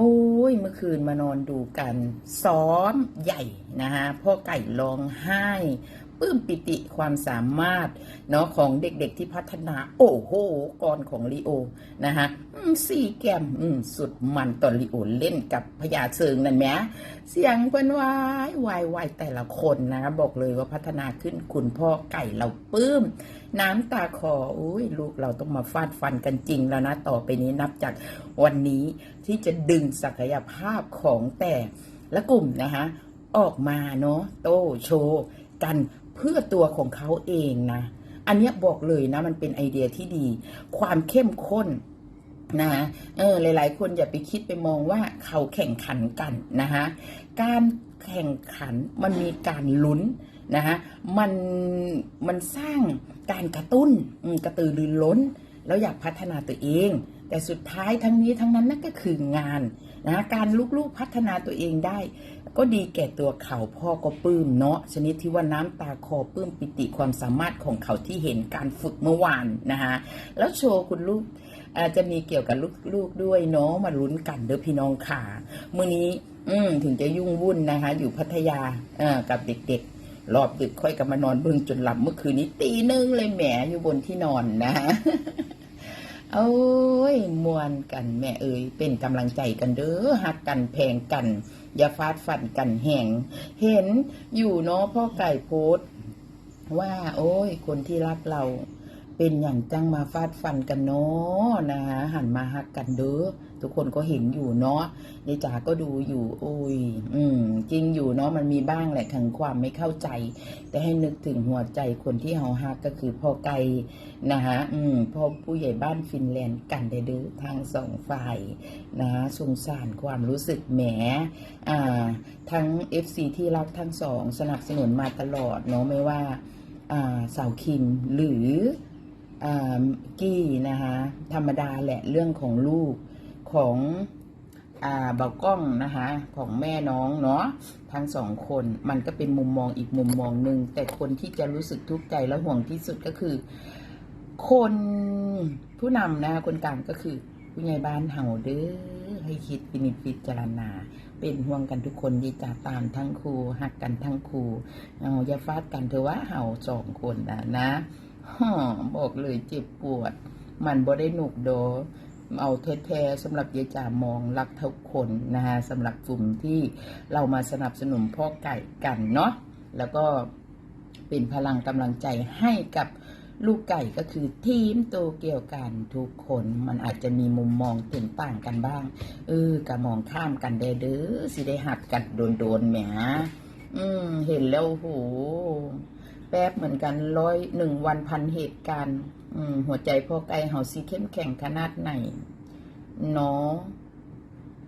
โอ้ยเมื่อคืนมานอนดูกัน ซ้อมใหญ่นะฮะพ่อไก่ร้องไห้ปลื้มปิติความสามารถเนาะของเด็กๆที่พัฒนา โอ้โหกรของลีโอนะฮะสี่แกมอืมสุดมันตอนลีโอเล่นกับพญาเชิงนั่นแหมเสียงเพิ่นวายวายวายแต่ละคนนะบอกเลยว่าพัฒนาขึ้นคุณพ่อไก่เราปลื้ม น้ำตาคออุ้ยลูกเราต้องมาฟาดฟันกันจริงแล้วนะ ต่อไปนี้นับจากวันนี้ที่จะดึงศักยภาพของแต่ละกลุ่มนะคะออกมาเนาะโตโชว์กันเพื่อตัวของเขาเองนะ อันนี้บอกเลยนะ มันเป็นไอเดียที่ดี ความเข้มข้นนะเออหลาย ๆ คนอย่าไปคิดไปมองว่าเขาแข่งขันกันนะคะการแข่งขันมันมีการลุ้น นะคะมันมันสร้างการกระตุ้นกระตือรือร้น แล้วอยากพัฒนาตัวเอง แต่สุดท้ายทั้งนี้ทั้งนั้นนั่นก็คืองานนะการลูกๆพัฒนาตัวเองได้ ก็ดีแก่ตัวเขาพ่อก็ปลื้มเนาะชนิดที่ว่าน้ำตาคอปลื้มปิติความสามารถของเขาที่เห็นการฝึกเมื่อวานนะคะแล้วโชว์คุณลูกอาจจะมีเกี่ยวกับลูกๆด้วยเนาะมาลุ้นกันเด้อพี่น้องค่ะมื้อนี้ อืถึงจะยุ่งวุ่นนะคะ อยู่พัทยากับเด็กๆ รอบดึกค่อยกลับมานอนเบิ่งจนหลับเมื่อคืนนี้ตีหนึงเลยแหมอยู่บนที่นอนนะโอ้ยมวนกันแม่เอ๋ยเป็นกำลังใจกันเด้อหักกันแพงกัน อย่าฟาดฟันกันแหงเห็นอยู่เนาะพ่อไก่โพสว่า โอ้ย คนที่รักเรา เป็นอย่างจังมาฟาดฟันกันเนาะนะหันมาหักกันเด้อทุกคนก็เห็นอยู่เนาะยายจ๋าก็ดูอยู่โอ้ย อืม จริงอยู่เนาะมันมีบ้างแหละถึงความไม่เข้าใจ แต่ให้นึกถึงหัวใจคนที่เฮาฮักก็คือพ่อไก่นะฮะอืมพ่อผู้ใหญ่บ้านฟินแลนด์กันเด้อทางสองฝ่ายนะสงสารความรู้สึกแหมอ่า ทั้ง FC ที่รักทั้งสองสนับสนุนมาตลอดเนาะไม่ว่า อ่าสาวคิมหรือ กี้นะคะธรรมดาแหละเรื่องของลูกของอ่าเบากล้องนะคะ ของแม่น้องเนาะทั้งสองคนมันก็เป็นมุมมองอีกมุมมองหนึ่งแต่คนที่จะรู้สึกทุกข์ใจและห่วงที่สุดก็คือ คนผู้นำนะคะคนกลางก็คือผู้ใหญ่บ้านเห่าเด้อให้คิดพินิจพิจารณา เป็นห่วงกันทุกคนดีจ่าตามทั้งครูหักกันทั้งครูเอาอย่าฟาดกันเถอะว่าเห่าสองคนนะนะ ฮ่อบอกเลยเจ็บปวด มันบ่ได้หนุกโด เอาแท้ๆสำหรับยายจ่ามองรักทุกคนนะฮะสำหรับกลุ่มที่เรามาสนับสนุนพ่อไก่กันเนาะแล้วก็เป็นพลังกำลังใจให้กับลูกไก่ก็คือทีมโตเกี่ยวกันทุกคนมันอาจจะมีมุมมองเห็นต่างกันบ้าง เออกะมองข้ามกันได้เด้อสิได้หัดกันโดนๆแหมอืมเห็นแล้วโห แป๊บเหมือนกันร้อยหนึ่งวันพันเหตุการณ์หัวใจพ่อไก่เฮาสีเข้มแข็งขนาดไหนเนาะ